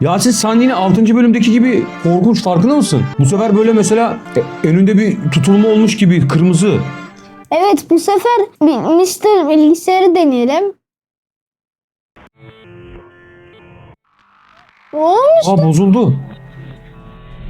Yasin sen yine 6. bölümdeki gibi korkunç farkında mısın? Bu sefer böyle mesela e, önünde bir tutulma olmuş gibi kırmızı. Evet bu sefer Mr. bilgisayarı deneyelim. Ne olmuş? Aa bozuldu.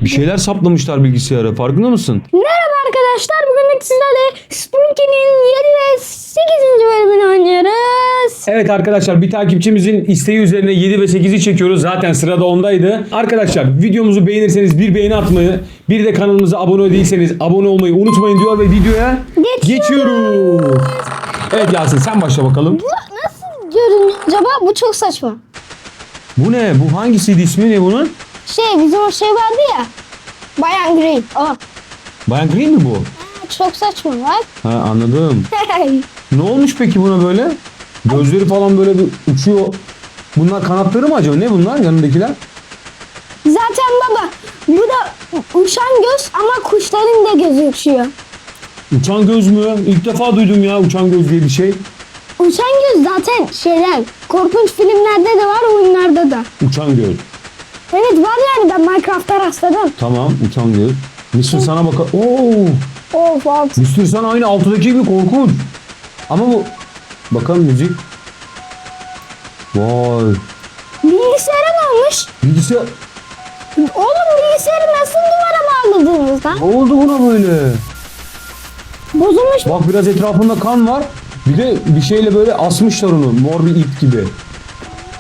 Bir şeyler saplamışlar bilgisayara farkında mısın? Merhaba arkadaşlar. Bugün de sizlerle Spooky'nin 7 ve 8. bölümünü oynuyoruz. Evet arkadaşlar bir takipçimizin isteği üzerine 7 ve 8'i çekiyoruz. Zaten sırada ondaydı. Arkadaşlar videomuzu beğenirseniz bir beğeni atmayı, bir de kanalımıza abone değilseniz abone olmayı unutmayın diyor ve videoya Geçiyoruz. geçiyoruz. Evet Yasin sen başla bakalım. Bu nasıl görünüyor acaba? Bu çok saçma. Bu ne? Bu hangisiydi ismi ne bunun? Şey bizim o şey vardı ya. Bayan Green. O. Bayan Green mi bu? Çok saçma bak. Ha anladım. Ne olmuş peki buna böyle? Gözleri falan böyle bir uçuyor. Bunlar kanatları mı acaba? Ne bunlar yanındakiler? Zaten baba bu da uçan göz ama kuşların da gözü uçuyor. Uçan göz mü? İlk defa duydum ya uçan göz diye bir şey. Uçan göz zaten şeyler korkunç filmlerde de var oyunlarda da. Uçan göz. Evet var yani ben Minecraft'ta rastladım. Tamam uçan göz. Mr. sana baka... Oo! Of of. Mr. sana aynı altıdaki gibi korkunç. Ama bu... Bakalım müzik. Vay. Bilgisayara ne olmuş? Bilgisayar... Oğlum bilgisayarı nasıl duvara bağladınız lan? Ne oldu buna böyle? Bozulmuş mu? Bak biraz etrafında kan var. Bir de bir şeyle böyle asmışlar onu. Mor bir ip gibi.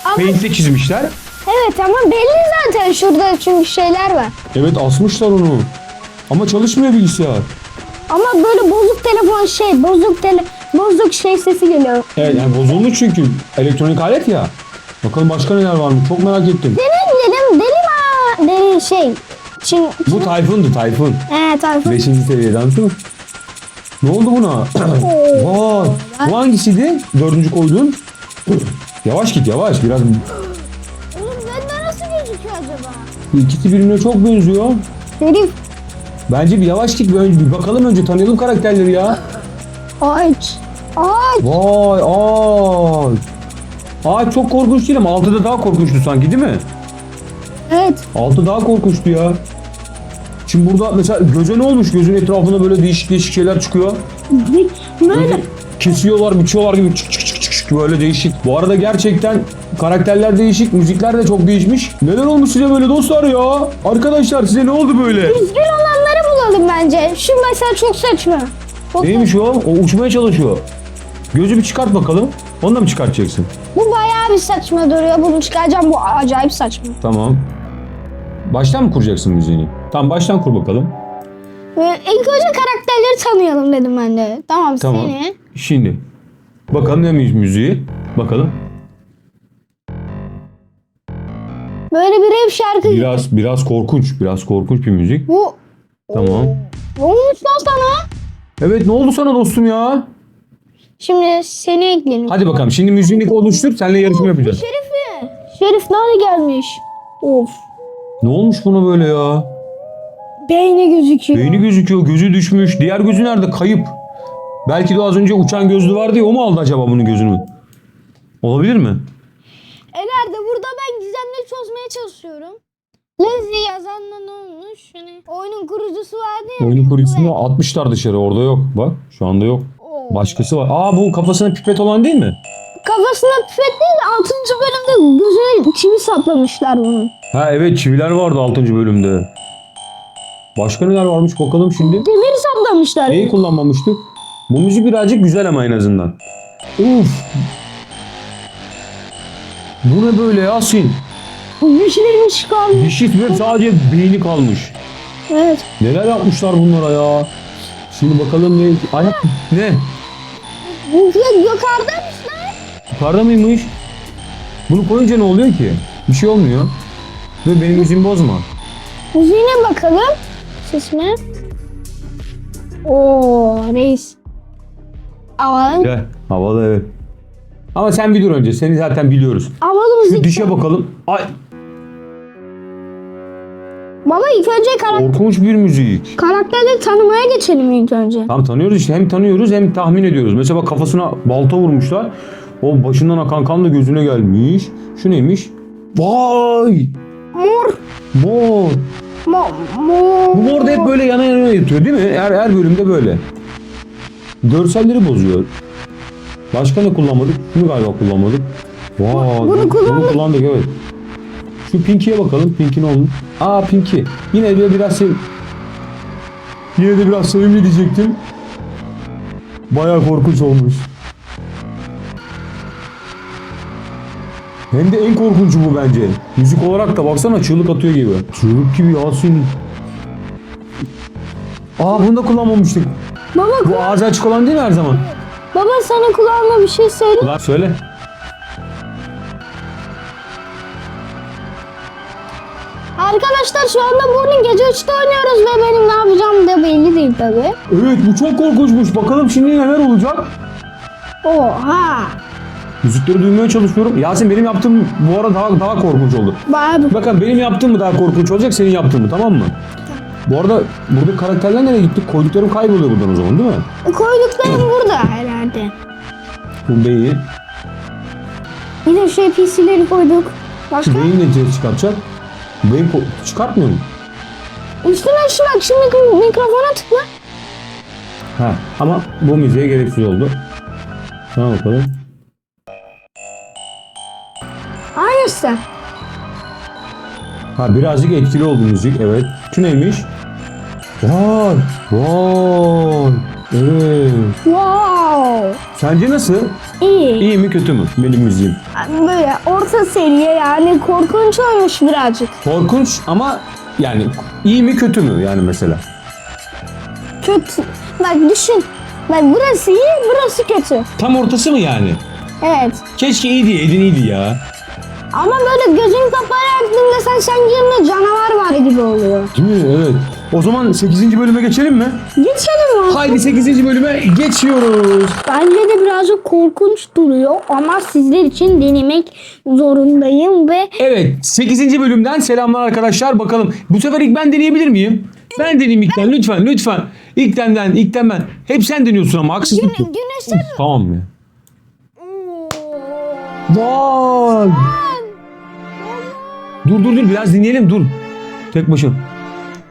Ama, Paint'le çizmişler. Evet ama belli zaten şurada çünkü şeyler var. Evet asmışlar onu. Ama çalışmıyor bilgisayar. Ama böyle bozuk telefon şey bozuk tele bozuk şey sesi geliyor. Evet yani bozulmuş çünkü. Elektronik alet ya. Bakalım başka neler var mı? Çok merak ettim. Dedim dedim deli ma deli şey. Çin, Bu Tayfun'du Tayfun. He Tayfun. Beşinci seviyeden sonra. Ne oldu buna? Vay. Bu hangisiydi? Dördüncü koyduğun. Yavaş git yavaş. Biraz ikisi birbirine çok benziyor. Herif Bence bir yavaş git bir, önce, bir bakalım önce tanıyalım karakterleri ya. ağaç. Ağaç. Vay ay. Ağaç çok korkunç değil ama altıda daha korkunçtu sanki değil mi? Evet. Altı daha korkunçtu ya. Şimdi burada mesela göze ne olmuş? Gözün etrafında böyle değişik değişik şeyler çıkıyor. Böyle Böyle kesiyorlar, biçiyorlar gibi çık çık çık böyle değişik. Bu arada gerçekten karakterler değişik, müzikler de çok değişmiş. Neler olmuş size böyle dostlar ya? Arkadaşlar size ne oldu böyle? düzgün olanları bulalım bence. Şu mesela çok saçma. Çok Neymiş o? O uçmaya çalışıyor. Gözü bir çıkart bakalım. Onu da mı çıkartacaksın? Bu bayağı bir saçma duruyor. Bunu çıkaracağım. Bu acayip saçma. Tamam. Baştan mı kuracaksın müziğini? Tamam baştan kur bakalım. İlk önce karakterleri tanıyalım dedim ben de. Tamam, Tamam. seni. Şimdi. Bakalım ne mü- müziği? Bakalım. Böyle bir rap şarkı. Biraz biraz korkunç. Biraz korkunç bir müzik. Bu Tamam. ne olmuş lan sana? Evet ne oldu sana dostum ya? Şimdi seni ekleyelim. Hadi bakalım şimdi müziğini oluştur. Seninle yarışma yapacağız. Şerif mi? Şerif nerede gelmiş? Of. Ne olmuş buna böyle ya? Beyni gözüküyor. Beyni gözüküyor. Gözü düşmüş. Diğer gözü nerede? Kayıp. Belki de az önce uçan gözlü vardı ya o mu aldı acaba bunun gözünü? Olabilir mi? E nerede? Burada ben gizemleri çözmeye çalışıyorum. Lezi yazanla ne olmuş? Hani oyunun kurucusu vardı ya. Oyunun kurucusunu atmışlar dışarı. Orada yok. Bak şu anda yok. Oo. Başkası var. Aa bu kafasına pipet olan değil mi? Kafasına pipet değil 6. bölümde gözüne çivi saplamışlar bunun. Ha evet çiviler vardı 6. bölümde. Başka neler varmış bakalım şimdi. Demir saplamışlar. Neyi kullanmamıştık? Bu müzik birazcık güzel ama en azından. Uf. Bu ne böyle Yasin? Güçlerini çıkarmış. Dişit ve sadece beyni kalmış. Evet. Neler yapmışlar bunlara ya? Şimdi bakalım ne? Ayak ne? Bu yukarıdaymış lan. Yukarıda mıymış? Bunu koyunca ne oluyor ki? Bir şey olmuyor. Ve benim müziğimi bozma. Müziğine bakalım. Sesine. Oo reis. Havalı. Gel. Havalı evet. Ama sen bir dur önce. Seni zaten biliyoruz. Havalı Şu müzik. dişe bakalım. Ay Baba ilk önce karak- korkunç bir müzik. karakterleri tanımaya geçelim ilk önce. Tam tanıyoruz işte hem tanıyoruz hem tahmin ediyoruz. Mesela bak kafasına balta vurmuşlar. O başından akan kan da gözüne gelmiş. Şu neymiş? Vay! Mor. Mor. Mor. Mor. Bu mor da hep böyle yana yana yatıyor değil mi? Her, her bölümde böyle. Görselleri bozuyor. Başka ne kullanmadık? Şunu galiba kullanmadık. Vay, Bunu kullandık. Bunu kullandık evet. Şu Pinky'ye bakalım. Pinky ne olmuş? Aa Pinky. Yine de biraz sev... Yine de biraz sevimli diyecektim. Bayağı korkunç olmuş. Hem de en korkuncu bu bence. Müzik olarak da baksana çığlık atıyor gibi. Çığlık gibi Yasin. Aa bunu da kullanmamıştık. Baba, Bu ağzı açık olan değil mi her zaman? baba sana kulağıma bir şey söyle. Ulan söyle. Arkadaşlar şu anda bunu gece 3'te oynuyoruz ve benim ne yapacağım da belli değil tabi. Evet bu çok korkunçmuş. Bakalım şimdi neler olacak. Oha. Müzikleri duymaya çalışıyorum. Yasin benim yaptığım bu arada daha, daha korkunç oldu. Bir... Bakın benim yaptığım mı daha korkunç olacak senin yaptığın mı tamam mı? Bu arada burada karakterler nereye gitti? Koyduklarım kayboluyor buradan o zaman değil mi? Koyduklarım burada herhalde. Bu beyi. Bir de şey PC'leri koyduk. Başka? Şu beyin ne çıkartacak? Ko- çıkartmıyor mu? Üstüne şu bak şimdi mik- mikrofona tıkla. Ha ama bu müziğe gereksiz oldu. Tamam bakalım. Aynısı. Ha birazcık etkili oldu müzik evet. Şu neymiş? Vay vay. Evet. Wow. Sence nasıl? İyi. İyi mi kötü mü benim müziğim? Böyle orta seviye yani korkunç olmuş birazcık. Korkunç ama yani iyi mi kötü mü yani mesela? Kötü. Bak düşün. Bak burası iyi, burası kötü. Tam ortası mı yani? Evet. Keşke iyi diyeydin iyiydi ya. Ama böyle gözün kapalı yaptığında sen yanında canavar var gibi oluyor. Değil mi? Evet. O zaman 8. bölüme geçelim mi? Geçelim mi? Haydi 8. bölüme geçiyoruz. Bence de birazcık korkunç duruyor ama sizler için denemek zorundayım ve Evet 8. bölümden selamlar arkadaşlar. Bakalım bu sefer ilk ben deneyebilir miyim? Ben deneyeyim ilkten lütfen lütfen. İlkten ben ilkten ben. Hep sen deniyorsun ama haksızlık yok. güneşler... Tamam ya. Vay. Dur dur dur biraz dinleyelim dur. Tek başına.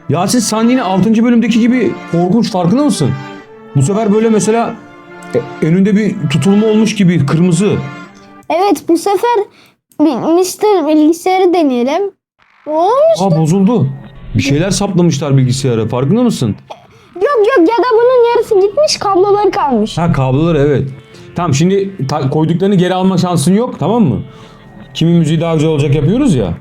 Yasin sen yine 6. bölümdeki gibi korkunç farkında mısın? Bu sefer böyle mesela e, önünde bir tutulma olmuş gibi kırmızı. Evet bu sefer Mr. bilgisayarı deneyelim. Ne olmuş? Aa bozuldu. Bir şeyler saplamışlar bilgisayara farkında mısın? Yok yok ya da bunun yarısı gitmiş kabloları kalmış. Ha kablolar evet. Tamam şimdi koyduklarını geri alma şansın yok tamam mı? Kimin müziği daha güzel olacak yapıyoruz ya.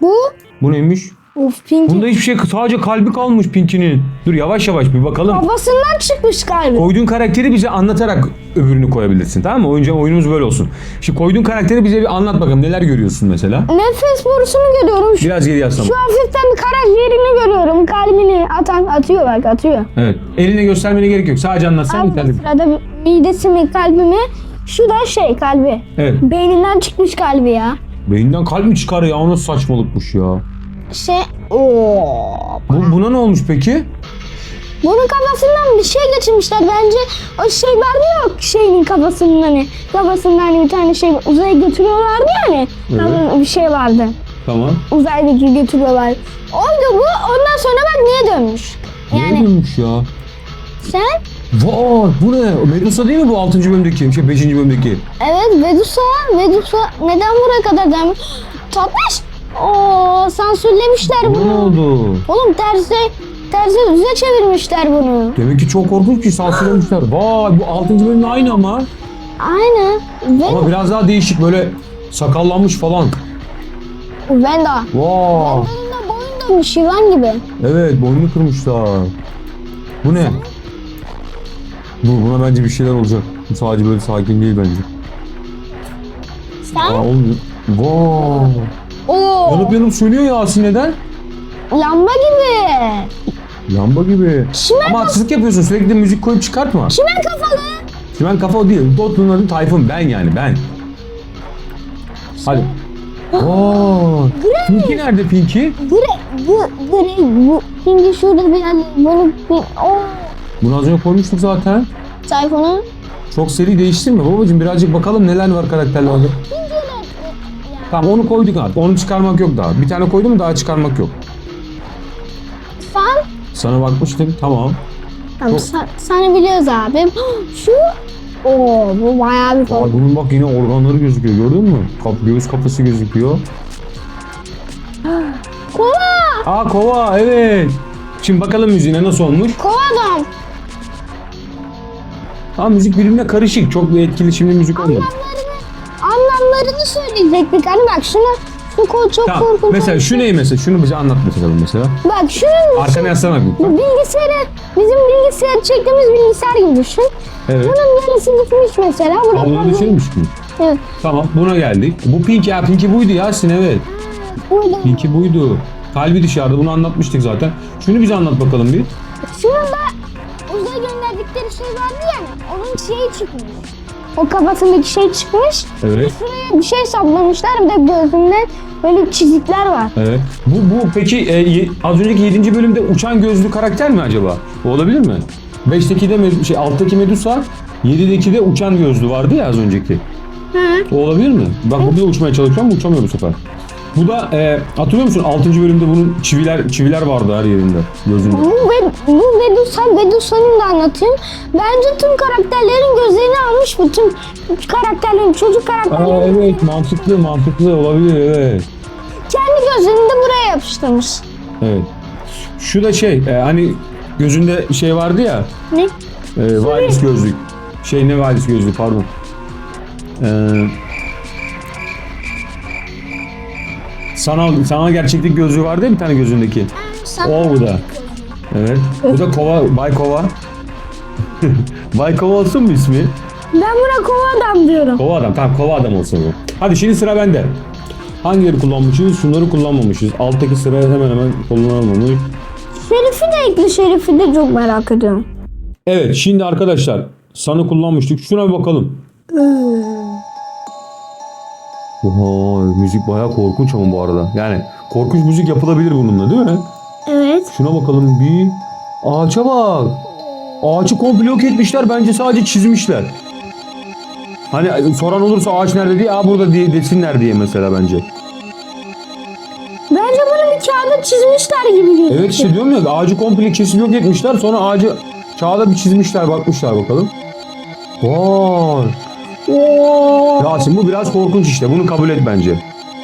Bu Bu neymiş? Of Pinky Bunda hiçbir şey sadece kalbi kalmış Pinky'nin. Dur yavaş yavaş bir bakalım. kafasından çıkmış galiba. Koyduğun karakteri bize anlatarak öbürünü koyabilirsin tamam mı? Oyuncu, oyunumuz böyle olsun. Şimdi koyduğun karakteri bize bir anlat bakalım neler görüyorsun mesela. Nefes borusunu görüyorum. Şu, Biraz geri yazsana. şu hafiften bir karaciğerini görüyorum. Kalbini atan atıyor bak atıyor. Evet. Eline göstermene gerek yok. Sadece anlatsan yeterli. sırada midesi mi kalbi mi? Şu da şey kalbi. Evet. Beyninden çıkmış kalbi ya. Beyinden kalp mi çıkar ya? O nasıl saçmalıkmış ya? Şey ooo. Bu, buna ne olmuş peki? Bunun kafasından bir şey geçirmişler. Bence o şey vardı ya şeyin kafasından hani. Kafasından hani bir tane şey uzaya götürüyorlardı ya hani. Evet. Bir şey vardı. Tamam. Uzaydaki götürüyorlar. Oydu bu. Ondan sonra bak niye dönmüş? Niye Yani dönmüş ya? sen Vay bu ne? Medusa değil mi bu 6. bölümdeki? Şey 5. bölümdeki. evet Vedusa Vedusa neden buraya kadar gelmiş? Tatlış. Oo sansürlemişler Bu ne bunu. oldu? Oğlum terse terse düze çevirmişler bunu. Demek ki çok korkunç bir sansürlemişler. Vay bu 6. bölümle aynı ama. Aynen. Ve Ama biraz daha değişik böyle sakallanmış falan. Venda. Vay. Venda'nın da boyun dönmüş yılan gibi. Evet boynunu kırmışlar. Bu ne? Dur buna bence bir şeyler olacak. Bu sadece böyle sakin değil bence. Aa Sen? olmuyor. Vay. Oo. Yanıp yanıp sönüyor ya Asin neden? Lamba gibi. Lamba gibi. Şimen, Ama haksızlık yapıyorsun sürekli müzik koyup çıkartma. şimen kafalı. Şimdi ben kafa o değil. Dotlu'nun adı Tayfun. Ben yani ben. Hadi. Oo. Pinky nerede Pinky? Gre, bu, gre, bu. Şimdi şurada bir yer. Bunu, bir, o. Bunu az önce koymuştuk zaten. Sayfanı. Çok seri değiştirme babacığım. Birazcık bakalım neler var karakterlerde. Tamam onu koyduk artık. Onu çıkarmak yok daha. Bir tane koydum daha çıkarmak yok. Sen? Sana bakmıştım. Tamam. Tamam, Çok- sen, sen biliyoruz abi. Şu Oo bu bayağı bir Aa, bunun bak yine organları gözüküyor. Gördün mü? Kap, göğüs kafası gözüküyor. Kova! Aa kova evet. Şimdi bakalım müziğine nasıl olmuş. Kova adam. Ha müzik birbirine karışık. Çok bir etkileşimli müzik olmadı. Anlamlarını, anlamlarını söyleyecektik. Hani bak şunu şu kol çok Tamam. korkunç. Mesela şu ne mesela? Şunu bize anlat bakalım mesela. Bak şunun Arkana yaslana bir. bu bilgisayarı bizim bilgisayar çektiğimiz bilgisayar gibi düşün. Evet. Bunun yarısı gitmiş mesela. Burada Abla fazla- düşürmüş mü? Evet. Tamam buna geldik. Bu Pinky ya Pinky buydu Yasin evet. Burada. Pinky buydu. Kalbi dışarıda bunu anlatmıştık zaten. Şunu bize anlat bakalım bir. Şunun da uzaya gönderdikleri şey vardı yani. Onun şeyi çıkmış. O kafasındaki şey çıkmış. Evet. Şuraya bir şey saplamışlar. Bir de gözünde böyle çizikler var. Evet. Bu bu peki e, az önceki 7. bölümde uçan gözlü karakter mi acaba? O olabilir mi? 5'teki de şey alttaki Medusa, 7'deki de uçan gözlü vardı ya az önceki. Hı. O olabilir mi? Bak bu da uçmaya çalışıyor ama uçamıyor bu sefer. Bu da e, hatırlıyor musun 6. bölümde bunun çiviler çiviler vardı her yerinde gözünde. Bu, ve, bu Medusa, Medusa'nın da anlatayım. Bence tüm karakterlerin gözlerini almış. Bütün karakterlerin, çocuk Aa, karakterlerin evet mantıklı mantıklı olabilir evet. kendi gözlerini de buraya yapıştırmış. Evet. Şu da şey e, hani gözünde şey vardı ya Ne? e, valis gözlük. Şey ne valis gözlük pardon. E, sanal, sanal gerçeklik gözlüğü vardı ya bir tane gözündeki. O bu da. Evet. Bu da kova, Bay Kova. Bay Kova olsun mu ismi? Ben buna kova adam diyorum. Kova adam. Tamam kova adam olsun bu. Hadi şimdi sıra bende. Hangileri kullanmışız? Şunları kullanmamışız. Alttaki sıra hemen hemen kullanılmamış. Şerif'i de ekli Şerif'i de çok merak ediyorum. Evet şimdi arkadaşlar sana kullanmıştık. Şuna bir bakalım. Oha müzik bayağı korkunç ama bu arada. Yani korkunç müzik yapılabilir bununla değil mi? Evet. Şuna bakalım bir. Ağaça bak. Ağaçı komple yok etmişler. Bence sadece çizmişler. Hani soran olursa ağaç nerede diye, aa burada diye desinler diye mesela bence. Bence bunu bir kağıda çizmişler gibi gözüküyor. Evet işte diyorum ya ağacı komple kesip yok etmişler. Sonra ağacı kağıda bir çizmişler bakmışlar bakalım. Vay. Oo. Yasin bu biraz korkunç işte. Bunu kabul et bence.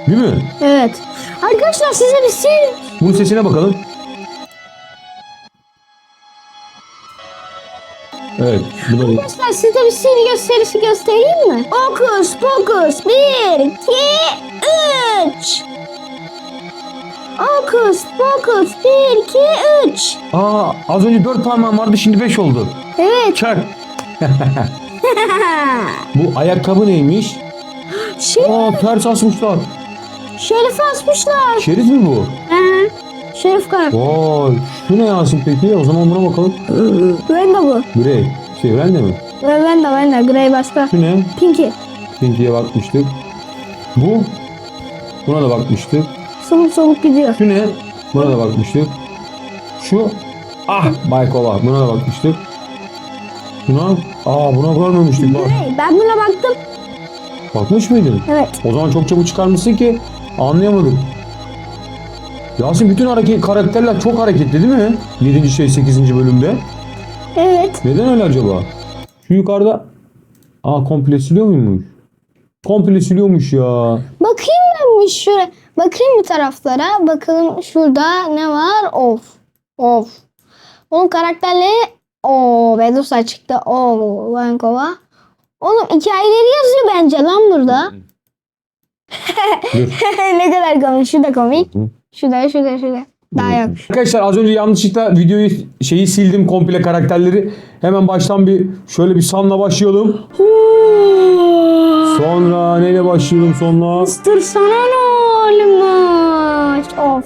Değil mi? Evet. Arkadaşlar size bir şey Bunun sesine bakalım. Evet. Bu da Arkadaşlar size bir sihir gösterisi göstereyim mi? Okus pokus 1, 2, 3. Okus pokus 1, 2, 3. Aa az önce dört parmağım vardı şimdi beş oldu. Evet. Çak. Bu ayakkabı neymiş? Şey, Aa ters asmışlar. Şerif asmışlar. Şerif mi bu? Hı. Şerif karakter. Vay. Şu ne Yasin peki? O zaman buna bakalım. Ben de bu. Grey. Şey ben de mi? Ben ben de ben de. Grey başka. Şu ne? Pinky. Pinky'ye bakmıştık. Bu? Buna da bakmıştık. Soluk soluk gidiyor. Şu ne? Buna da bakmıştık. Şu? Ah Baykova. Buna da bakmıştık. Buna? Aa buna görmemiştik bak. Ben buna baktım. Bakmış mıydın? Evet. O zaman çok çabuk çıkarmışsın ki anlayamadım. Yasin bütün hareket karakterler çok hareketli değil mi? 7. şey 8. bölümde. Evet. Neden öyle acaba? Şu yukarıda Aa komple siliyor muymuş? Komple siliyormuş ya. Bakayım ben bir şuraya. Bakayım bir taraflara. Bakalım şurada ne var? Of. Of. Onun karakterleri o Medusa çıktı. O Vankova. Oğlum hikayeleri yazıyor bence lan burada. Ne kadar komik. Şu da komik. Şu da şu da şu da. Daha yok. Arkadaşlar az önce yanlışlıkla videoyu şeyi sildim komple karakterleri. Hemen baştan bir şöyle bir sanla başlayalım. Sonra neyle başlayalım sonra? Mr. sana ne olmuş? Of.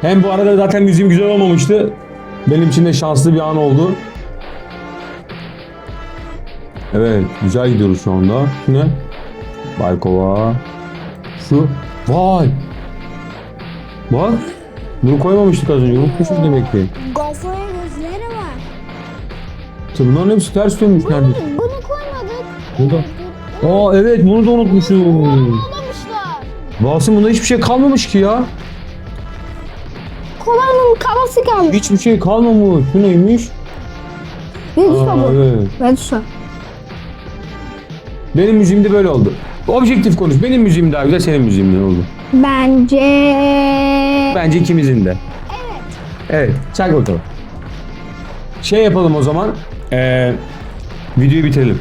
Hem bu arada zaten müziğim güzel olmamıştı. Benim için de şanslı bir an oldu. Evet, güzel gidiyoruz şu anda. Şu ne? Baykova. Şu. Vay. Bak. Bunu koymamıştık az önce. Unutmuşuz demek ki. Gofret gözleri var. İşte bunların hepsi ters dönmüş neredeyse. Bunu koymadık. Burada. Aa evet bunu da unutmuşum. Anlamışlar. Basım bunda hiçbir şey kalmamış ki ya. Kolanın kafası kalmış. Hiçbir şey kalmamış. Bu neymiş? Medusa Aa, bu. evet. Medusa. Benim müziğimde böyle oldu. Objektif konuş. Benim müziğim daha güzel, senin müziğin ne oldu? Bence... Bence ikimizin de. Evet. Evet. Çak bakalım. Şey yapalım o zaman. Ee, videoyu bitirelim.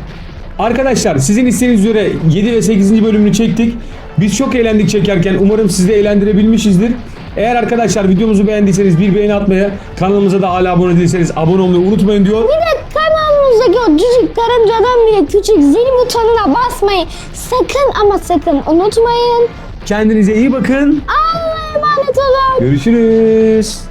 Arkadaşlar sizin isteğiniz üzere 7 ve 8. bölümünü çektik. Biz çok eğlendik çekerken. Umarım sizi de eğlendirebilmişizdir. Eğer arkadaşlar videomuzu beğendiyseniz bir beğeni atmaya, kanalımıza da hala abone değilseniz abone olmayı unutmayın diyor. Kanalımızdaki o cücük karıncadan bile küçük zil butonuna basmayı sakın ama sakın unutmayın. Kendinize iyi bakın. Allah'a emanet olun. Görüşürüz.